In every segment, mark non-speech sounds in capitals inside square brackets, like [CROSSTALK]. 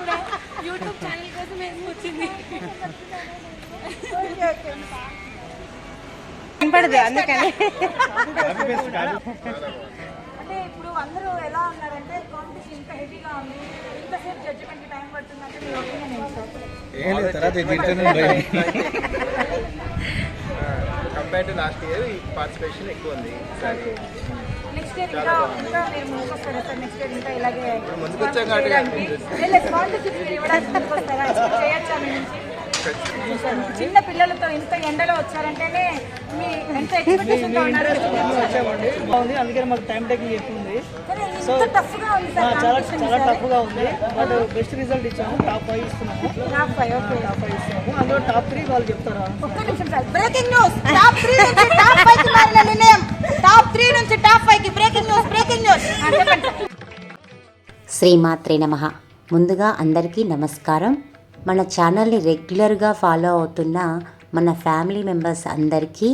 కూడా YouTube channel కోసం వచ్చింది వినపడదు అందుకని. అంటే ఇప్పుడు అందరూ ఎలా ఉన్నారంటే కాంపిటీషన్ ఇంత హెవీగా ఉంది. ఇంతసేపు జడ్జిమెంట్ టైం పడుతుందంటే మీ ఒపీనియన్ ఏంటి? కంపేర్ టు లాస్ట్ ఇయర్ ఈ పార్టిసిపేషన్ ఎక్కువ ఉంది. నెక్స్ట్ ఇయర్ ఇంకా ఇంకా మీరు ముందుకు వస్తారా సార్ నెక్స్ట్ ఇయర్ ఇంకా ఇలాగే ముందుకు వచ్చాం కాబట్టి స్పాన్సర్షిప్ ఇవ్వడానికి ముందుకు వస్తారా Expect చేయొచ్చా మీ నుంచి. చిన్న పిల్లలతో ఇంత ఎండలో వచ్చారంటేనే మీ ఎంత ఎక్స్పెక్టేషన్ బాగుంది అందుకని మాకు టైం టేకింగ్ ఎక్కువ ఉంది కానీ ఇంత టఫ్గా ఉంది ఆ, సార్ చాలా చాలా ఈసారి. టఫ్గా ఉంది. బట్ బెస్ట్ రిజల్ట్ ఇచ్చాము టాప్ ఫైవ్ ఇస్తున్నాము. Top five, okay. Top five ఇస్తున్నాము. అందులో టాప్ త్రీ వాళ్ళు చెప్తారా? ఒక్క నిమిషం sir breaking news top three నుంచి టాప్ ఫైవ్ మారిన నిర్ణయం. టాప్ త్రీ నుంచి టాప్ ఫైవ్కి బ్రేకింగ్ న్యూస్ బ్రేకింగ్ న్యూస్ శ్రీమాత్రే నమ. ముందుగా అందరికీ నమస్కారం. మన ఛానల్ని రెగ్యులర్గా ఫాలో అవుతున్న మన ఫ్యామిలీ మెంబర్స్ అందరికీ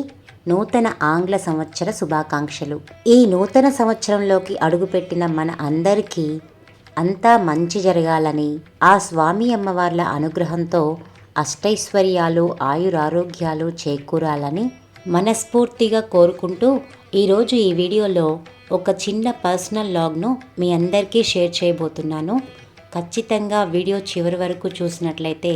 నూతన ఆంగ్ల సంవత్సర శుభాకాంక్షలు. ఈ నూతన సంవత్సరంలోకి అడుగుపెట్టిన మన అందరికీ అంతా మంచి జరగాలని ఆ స్వామి అమ్మవార్ల అనుగ్రహంతో అష్టైశ్వర్యాలు ఆయురారోగ్యాలు చేకూరాలని మనస్ఫూర్తిగా కోరుకుంటూ ఈరోజు ఈ వీడియోలో ఒక చిన్న పర్సనల్ లాగ్ను మీ అందరికీ షేర్ చేయబోతున్నాను. ఖచ్చితంగా వీడియో చివరి వరకు చూసినట్లయితే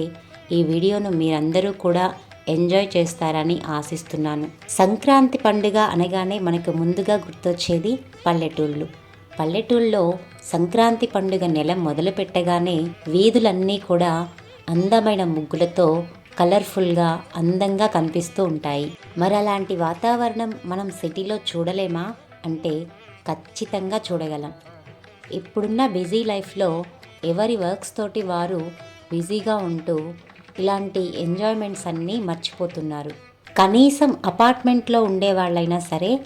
ఈ వీడియోను మీరందరూ కూడా ఎంజాయ్ చేస్తారని ఆశిస్తున్నాను. సంక్రాంతి పండుగ అనగానే మనకు ముందుగా గుర్తొచ్చేది పల్లెటూళ్ళు. పల్లెటూళ్ళలో సంక్రాంతి పండుగ నెల మొదలు పెట్టగానే వీధులన్నీ కూడా అందమైన ముగ్గులతో కలర్ఫుల్గా అందంగా కనిపిస్తూ ఉంటాయి. మరి అలాంటి వాతావరణం మనం సిటీలో చూడలేమా? అంటే ఖచ్చితంగా చూడగలం. ఇప్పుడున్న బిజీ లైఫ్లో ఎవరి వర్క్స్ తోటి వారు బిజీగా ఉంటూ ఇలాంటి ఎంజాయ్మెంట్స్ అన్నీ మర్చిపోతున్నారు. కనీసం అపార్ట్మెంట్లో ఉండే వాళ్ళైనా సరే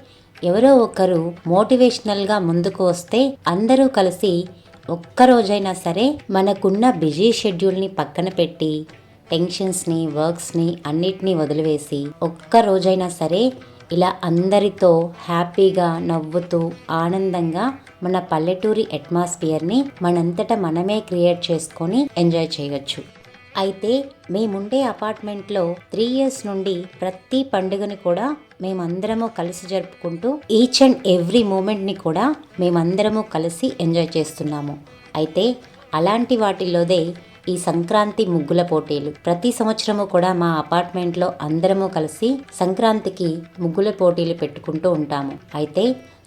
ఎవరో ఒకరు మోటివేషనల్గా ముందుకు వస్తే అందరూ కలిసి ఒక్కరోజైనా సరే మనకున్న బిజీ షెడ్యూల్ని పక్కన పెట్టి టెన్షన్స్ని వర్క్స్ని అన్నిటినీ వదిలివేసి ఒక్క రోజైనా సరే ఇలా అందరితో హ్యాపీగా నవ్వుతూ ఆనందంగా మన పల్లెటూరి అట్మాస్ఫియర్ని మనంతట మనమే క్రియేట్ చేసుకొని ఎంజాయ్ చేయొచ్చు. అయితే మేముండే అపార్ట్మెంట్లో త్రీ ఇయర్స్ నుండి ప్రతి పండుగని కూడా మేమందరము కలిసి జరుపుకుంటూ ఈచ్ అండ్ ఎవ్రీ మూమెంట్ని కూడా మేమందరము కలిసి ఎంజాయ్ చేస్తున్నాము. అయితే అలాంటి వాటిల్లోదే ఈ సంక్రాంతి ముగ్గుల పోటీలు. ప్రతి సంవత్సరము కూడా మా అపార్ట్మెంట్లో అందరము కలిసి సంక్రాంతికి ముగ్గుల పోటీలు పెట్టుకుంటూ ఉంటాము. అయితే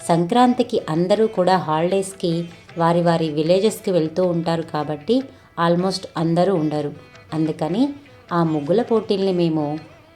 సంక్రాంతికి అందరూ కూడా హాలిడేస్కి వారి వారి విలేజెస్కి వెళ్తూ ఉంటారు కాబట్టి ఆల్మోస్ట్ అందరూ ఉండరు. అందుకని ఆ ముగ్గుల పోటీల్ని మేము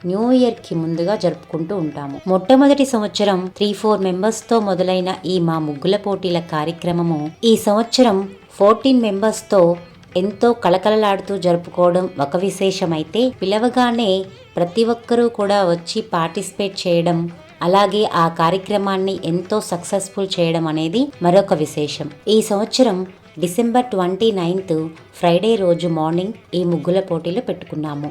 న్యూ ఇయర్కి ముందుగా జరుపుకుంటూ ఉంటాము. మొట్టమొదటి సంవత్సరం త్రీ ఫోర్ మెంబర్స్తో మొదలైన ఈ మా ముగ్గుల పోటీల కార్యక్రమము ఈ సంవత్సరం ఫోర్టీన్ మెంబర్స్తో ఎంతో కళకళలాడుతూ జరుపుకోవడం ఒక విశేషమైతే పిలవగానే ప్రతి ఒక్కరూ కూడా వచ్చి పార్టిసిపేట్ చేయడం అలాగే ఆ కార్యక్రమాన్ని ఎంతో సక్సెస్ఫుల్ చేయడం అనేది మరొక విశేషం. ఈ సంవత్సరం డిసెంబర్ ట్వంటీ నైన్త్ ఫ్రైడే రోజు మార్నింగ్ ఈ ముగ్గుల పోటీలు పెట్టుకున్నాము.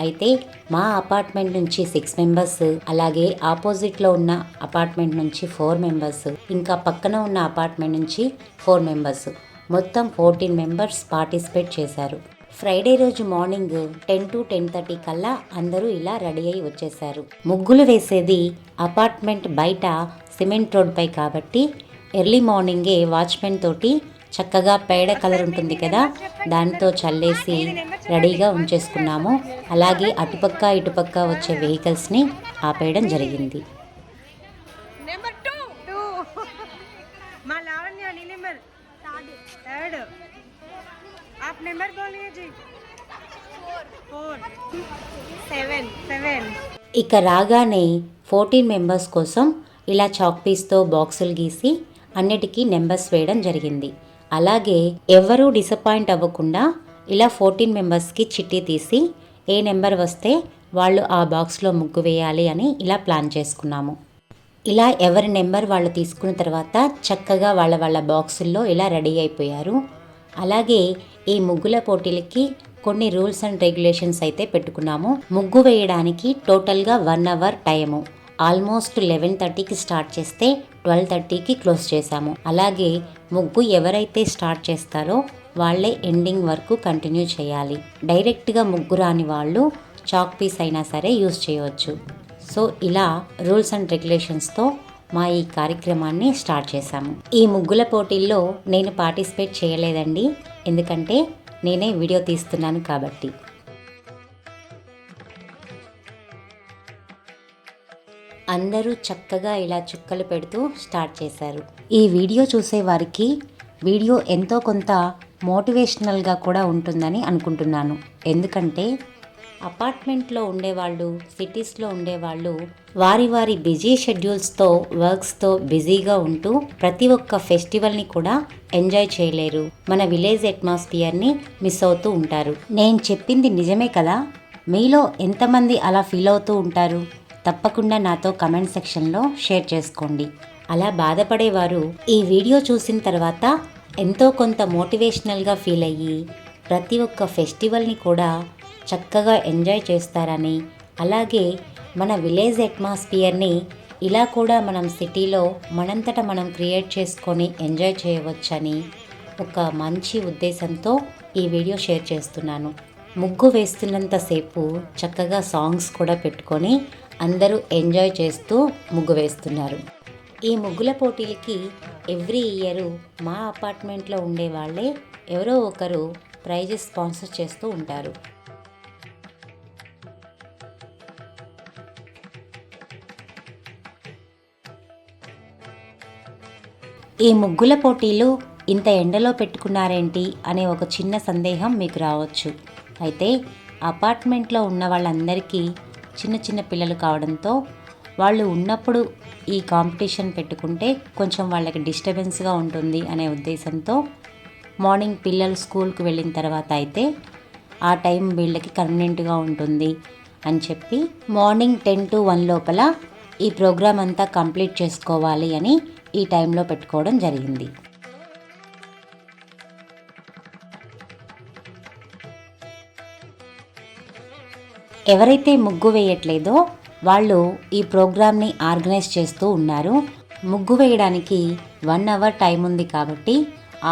అయితే మా అపార్ట్మెంట్ నుంచి సిక్స్ మెంబర్స్ అలాగే ఆపోజిట్లో ఉన్న అపార్ట్మెంట్ నుంచి ఫోర్ మెంబర్స్ ఇంకా పక్కన ఉన్న అపార్ట్మెంట్ నుంచి ఫోర్ మెంబర్స్. మొత్తం ఫోర్టీన్ మెంబర్స్ పార్టిసిపేట్ చేశారు. ఫ్రైడే రోజు morning ten to ten thirty కల్లా అందరూ ఇలా రెడీ అయి వచ్చేసారు ముగ్గులు వేసేది అపార్ట్మెంట్ బయట సిమెంట్ రోడ్పై కాబట్టి ఎర్లీ మార్నింగే వాచ్మెన్ తోటి చక్కగా పేడ కలర్ ఉంటుంది కదా దానితో చల్లేసి రెడీగా ఉంచేసుకున్నాము. అలాగే అటుపక్క ఇటుపక్క వచ్చే వెహికల్స్ని ఆపేయడం జరిగింది. थर्ड आप नंबर बोलिए जी फोर सेवन सेवन ఇక రాగానే ఫోర్టీన్ మెంబర్స్ కోసం ఇలా చాక్ పీస్తో బాక్సులు గీసి అన్నిటికీ నెంబర్స్ వేయడం జరిగింది అలాగే ఎవరూ డిసప్పాయింట్ అవ్వకుండా ఇలా ఫోర్టీన్ మెంబర్స్కి చిట్టి తీసి ఏ నెంబర్ వస్తే వాళ్ళు ఆ బాక్స్లో ముగ్గు వేయాలి అని ఇలా ప్లాన్ చేసుకున్నాము ఇలా ఎవరి నెంబర్ వాళ్ళు తీసుకున్న తర్వాత చక్కగా వాళ్ళ వాళ్ళ బాక్సుల్లో ఇలా రెడీ అయిపోయారు. అలాగే ఈ ముగ్గుల పోటీలకి కొన్ని రూల్స్ అండ్ రెగ్యులేషన్స్ అయితే పెట్టుకున్నాము. ముగ్గు వేయడానికి టోటల్గా one hour time. Almost eleven థర్టీకి స్టార్ట్ చేస్తే ట్వెల్వ్ థర్టీకి క్లోజ్ చేశాము. అలాగే ముగ్గు ఎవరైతే స్టార్ట్ చేస్తారో వాళ్ళే ఎండింగ్ వరకు కంటిన్యూ చేయాలి. డైరెక్ట్గా ముగ్గు రాని వాళ్ళు చాక్ పీస్ అయినా సరే యూజ్ చేయవచ్చు. సో ఇలా రూల్స్ అండ్ రెగ్యులేషన్స్తో మా ఈ కార్యక్రమాన్ని స్టార్ట్ చేశాము. ఈ ముగ్గుల పోటీల్లో నేను పార్టిసిపేట్ చేయలేదండి. ఎందుకంటే నేనే వీడియో తీస్తున్నాను కాబట్టి. అందరూ చక్కగా ఇలా చుక్కలు పెడుతూ స్టార్ట్ చేశారు. ఈ వీడియో చూసేవారికి వీడియో ఎంతో కొంత మోటివేషనల్గా కూడా ఉంటుందని అనుకుంటున్నాను. ఎందుకంటే అపార్ట్మెంట్లో ఉండేవాళ్ళు సిటీస్లో ఉండేవాళ్ళు వారి వారి బిజీ షెడ్యూల్స్తో వర్క్స్తో బిజీగా ఉంటూ ప్రతి ఒక్క ఫెస్టివల్ని కూడా ఎంజాయ్ చేయలేరు. మన విలేజ్ అట్మాస్ఫియర్ని మిస్ అవుతూ ఉంటారు. నేను చెప్పింది నిజమే కదా? మీలో ఎంతమంది అలా ఫీల్ అవుతూ ఉంటారు? తప్పకుండా నాతో కమెంట్ సెక్షన్లో షేర్ చేసుకోండి. అలా బాధపడేవారు ఈ వీడియో చూసిన తర్వాత ఎంతో కొంత మోటివేషనల్గా ఫీల్ అయ్యి ప్రతి ఒక్క ఫెస్టివల్ని కూడా చక్కగా ఎంజాయ్ చేస్తారని. అలాగే మన విలేజ్ అట్మాస్ఫియర్ని ఇలా కూడా మనం సిటీలో మనంతట మనం క్రియేట్ చేసుకొని ఎంజాయ్ చేయవచ్చని ఒక మంచి ఉద్దేశంతో ఈ వీడియో షేర్ చేస్తున్నాను. ముగ్గు వేస్తున్నంతసేపు చక్కగా సాంగ్స్ కూడా పెట్టుకొని అందరూ ఎంజాయ్ చేస్తూ ముగ్గు వేస్తున్నారు. ఈ ముగ్గుల పోటీలకి ఎవ్రీ ఇయర్ మా అపార్ట్మెంట్లో ఉండే వాళ్ళే ఎవరో ఒకరు ప్రైజెస్ స్పాన్సర్ చేస్తూ ఉంటారు. ఈ ముగ్గుల పోటీలు ఇంత ఎండలో పెట్టుకున్నారేంటి అనే ఒక చిన్న సందేహం మీకు రావచ్చు. అయితే అపార్ట్మెంట్లో ఉన్న వాళ్ళందరికీ చిన్న చిన్న పిల్లలు కావడంతో వాళ్ళు ఉన్నప్పుడు ఈ కాంపిటీషన్ పెట్టుకుంటే కొంచెం వాళ్ళకి డిస్టర్బెన్స్గా ఉంటుంది అనే ఉద్దేశంతో మార్నింగ్ పిల్లలు స్కూల్కి వెళ్ళిన తర్వాత అయితే ఆ టైం వీళ్ళకి కన్వీనెంట్గా ఉంటుంది అని చెప్పి మార్నింగ్ టెన్ టు వన్ లోపల ఈ ప్రోగ్రామ్ అంతా కంప్లీట్ చేసుకోవాలి అని ఈ టైంలో పెట్టుకోవడం జరిగింది. ఎవరైతే ముగ్గు వేయట్లేదో వాళ్ళు ఈ ప్రోగ్రామ్ని ఆర్గనైజ్ చేస్తూ ఉన్నారు. ముగ్గు వేయడానికి వన్ అవర్ టైం ఉంది కాబట్టి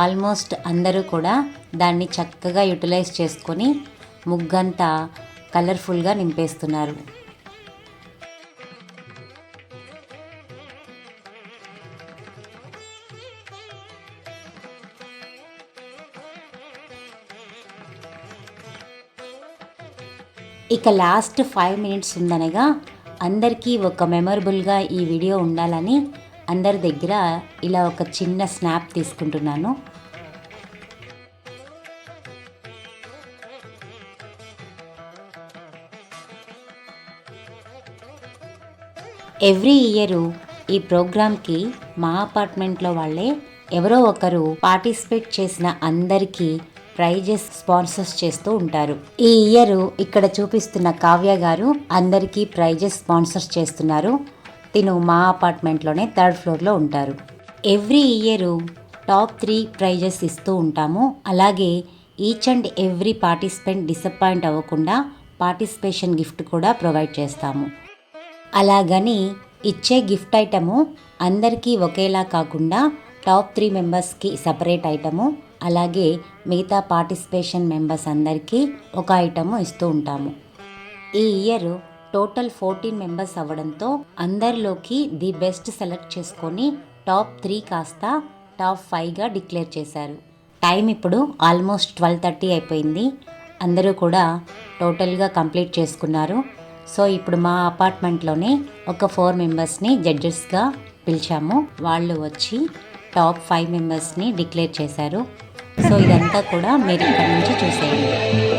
ఆల్మోస్ట్ అందరూ కూడా దాన్ని చక్కగా యూటిలైజ్ చేసుకొని ముగ్గంతా కలర్ఫుల్గా నింపేస్తున్నారు. ఇక లాస్ట్ ఫైవ్ మినిట్స్ ఉందనగా అందరికీ ఒక మెమరబుల్గా ఈ వీడియో ఉండాలని అందరి దగ్గర ఇలా ఒక చిన్న స్నాప్ తీసుకుంటున్నాను. ఎవ్రీ ఇయర్ ఈ ప్రోగ్రామ్కి మా అపార్ట్మెంట్లో వాళ్ళే ఎవరో ఒకరు పార్టిసిపేట్ చేసిన అందరికీ ప్రైజెస్ స్పాన్సర్స్ చేస్తూ ఉంటారు. ఈ ఇయర్ ఇక్కడ చూపిస్తున్న కావ్య గారు అందరికీ ప్రైజెస్ స్పాన్సర్స్ చేస్తున్నారు. తిను మా అపార్ట్మెంట్లోనే థర్డ్ ఫ్లోర్లో ఉంటారు. Every year top three prizes ఇస్తూ ఉంటాము. అలాగే each and every participant disappoint అవ్వకుండా పార్టిసిపేషన్ గిఫ్ట్ కూడా ప్రొవైడ్ చేస్తాము. అలాగని ఇచ్చే గిఫ్ట్ ఐటము అందరికీ ఒకేలా కాకుండా టాప్ త్రీ మెంబర్స్కి సపరేట్ ఐటము అలాగే మిగతా పార్టిసిపేషన్ మెంబర్స్ అందరికీ ఒక ఐటము ఇస్తూ ఉంటాము. ఈ ఇయర్ టోటల్ ఫోర్టీన్ మెంబర్స్ అవ్వడంతో అందరిలోకి ది బెస్ట్ సెలెక్ట్ చేసుకొని టాప్ త్రీ కాస్త టాప్ ఫైవ్గా డిక్లేర్ చేశారు. టైం ఇప్పుడు ఆల్మోస్ట్ ట్వెల్వ్ థర్టీ అయిపోయింది. అందరూ కూడా టోటల్గా కంప్లీట్ చేసుకున్నారు. సో ఇప్పుడు మా అపార్ట్మెంట్లోనే ఒక ఫోర్ మెంబర్స్ని జడ్జెస్గా పిలిచాము. వాళ్ళు వచ్చి టాప్ ఫైవ్ మెంబర్స్ని డిక్లేర్ చేశారు. సో ఇదంతా కూడా మీరు ఇక్కడ నుంచి చూసేయండి.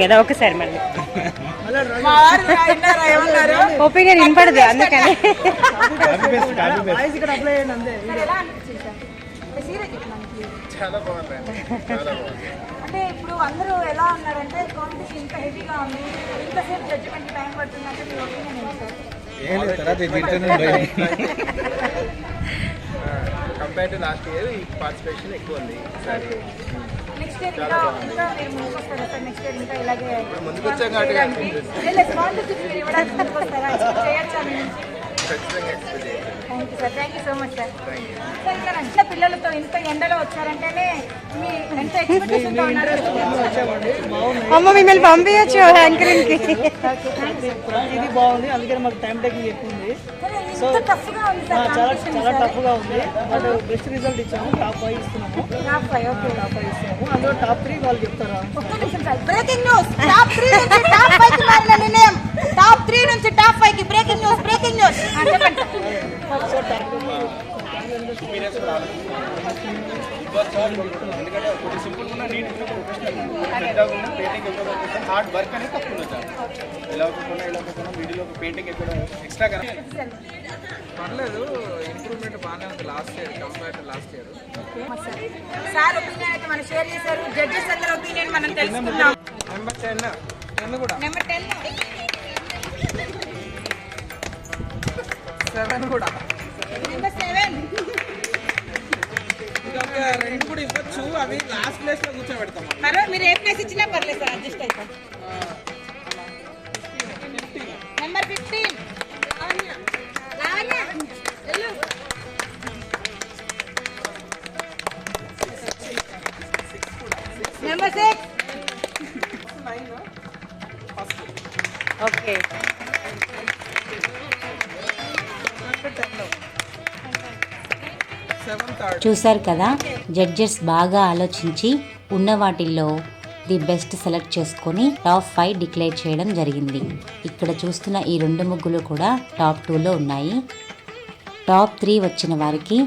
కదా ఒకసారి మళ్ళీ. ఒపీనియన్ వినపడదు అందుకని. అంటే. ఇప్పుడు అందరూ ఎలా ఉన్నారంటే కాంపిటీషన్ ఇంత హెవీగా ఉంది. ఇంతసేపు జడ్జిమెంట్ టైం పడుతుందంటే మీ ఒపీనియన్ ఏంటి సార్? ఏం లేదు తర్వాత తింటూనే భయం కంపేర్ టు లాస్ట్ ఇయర్ ఈ పార్టిసిపేషన్ [LAUGHS] ఎక్కువ ఉంది. ఈసారి నెక్స్ట్ ఇయర్ ఇంకా ఇంకా మీరు ముందుకు వస్తారా సార్ నెక్స్ట్ ఇయర్ ఇంకా ఇలాగే ముందుకు వచ్చాం కాబట్టి లేదు స్పాన్సర్షిప్ మీరు ఇవ్వడానికి ముందుకు వస్తారా చేయొచ్చా మీ నుంచి ఖచ్చితంగా thank you sir thank you so much sir sir ఇంకా చిన్న పిల్లలతో ఇంత ఎండలో వచ్చారంటేనే మీ ఎంత ఎక్స్పెక్టేషన్ అమ్మ మిమ్మల్ని పంపించచ్చు యాంకరింగ్కి ఇది బాగుంది. అందుకని మాకు టైం టేకింగ్ ఎక్కువ ఉంది. ఇంత టఫ్గా ఉంది సార్ చాలా చాలా టఫ్గా ఉంది. బట్ బెస్ట్ రిజల్ట్ ఇచ్చాము. టాప్ ఫైవ్ ఇస్తున్నాము. Top five okay top five ఇస్తున్నాము. అందులో టాప్ త్రీ వాళ్ళు చెప్తారా? Breaking news top three top five నిర్ణయం. టాప్ త్రీ నుంచి టాప్ ఫైవ్కి బ్రేకింగ్ న్యూస్ బ్రేకింగ్ న్యూస్ చెప్పండి. ఎందుకంటే ఒకటి సింపుల్ ఉన్న నీట్ ఉన్న ప్రొఫెషనల్ పెద్దగా ఉన్న పెయింటింగ్ ఎక్కువ కొంచెం హార్డ్ వర్క్ అనేది తక్కువ ఉంది సార్. ఇలా ఒక్కకుండా ఇలా ఒక్కకుండా వీడియోలో పెయింటింగ్ ఎక్కువ ఎక్స్ట్రా పర్లేదు ఇంప్రూవ్మెంట్ బాగానే ఉంది last year compare to last year sir opinion అయితే మనం షేర్ చేశారు. జడ్జెస్ అందరి ఒపీనియన్ మనం తెలుసుకుందాం. నెంబర్ టెన్ టెన్ కూడా. నెంబర్ టెన్ సెవెన్ కూడా నెంబర్ సెవెన్ ఇంకా ఒక రెండు కూడా ఇవ్వచ్చు అవి లాస్ట్ ప్లేస్లో కూర్చోబెడతాం పర్వాలేదు మీరు ఏ ప్లేస్ ఇచ్చినా పర్లేదు సార్ అడ్జస్ట్ అవుతాం number fifteen number six okay చూశారు కదా జడ్జెస్ బాగా ఆలోచించి ఉన్న వాటిల్లో ది బెస్ట్ సెలెక్ట్ చేసుకొని టాప్ ఫైవ్ డిక్లేర్ చేయడం జరిగింది. ఇక్కడ చూస్తున్న ఈ రెండు ముగ్గులు కూడా టాప్ టూలో ఉన్నాయి. టాప్ త్రీ వచ్చిన వారికి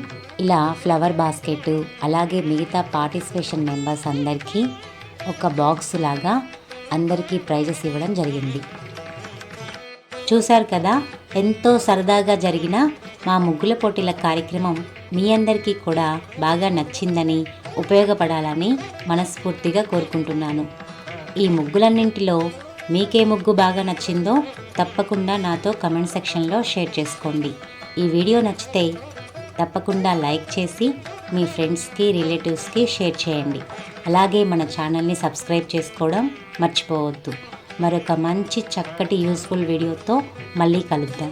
ఇలా ఫ్లవర్ బాస్కెట్ అలాగే మిగతా పార్టిసిపేషన్ మెంబర్స్ అందరికీ ఒక బాక్స్ లాగా అందరికీ ప్రైజెస్ ఇవ్వడం జరిగింది. చూశారు కదా ఎంతో సరదాగా జరిగిన మా ముగ్గుల పోటీల కార్యక్రమం మీ అందరికీ కూడా బాగా నచ్చిందని ఉపయోగపడాలని మనస్ఫూర్తిగా కోరుకుంటున్నాను. ఈ ముగ్గులన్నింటిలో మీకే ముగ్గు బాగా నచ్చిందో తప్పకుండా నాతో కమెంట్ సెక్షన్లో షేర్ చేసుకోండి. ఈ వీడియో నచ్చితే తప్పకుండా లైక్ చేసి మీ ఫ్రెండ్స్కి రిలేటివ్స్కి షేర్ చేయండి. అలాగే మన ఛానల్ని సబ్స్క్రైబ్ చేసుకోవడం మర్చిపోవద్దు. మరొక మంచి చక్కటి యూస్ఫుల్ వీడియోతో మళ్ళీ కలుద్దాం.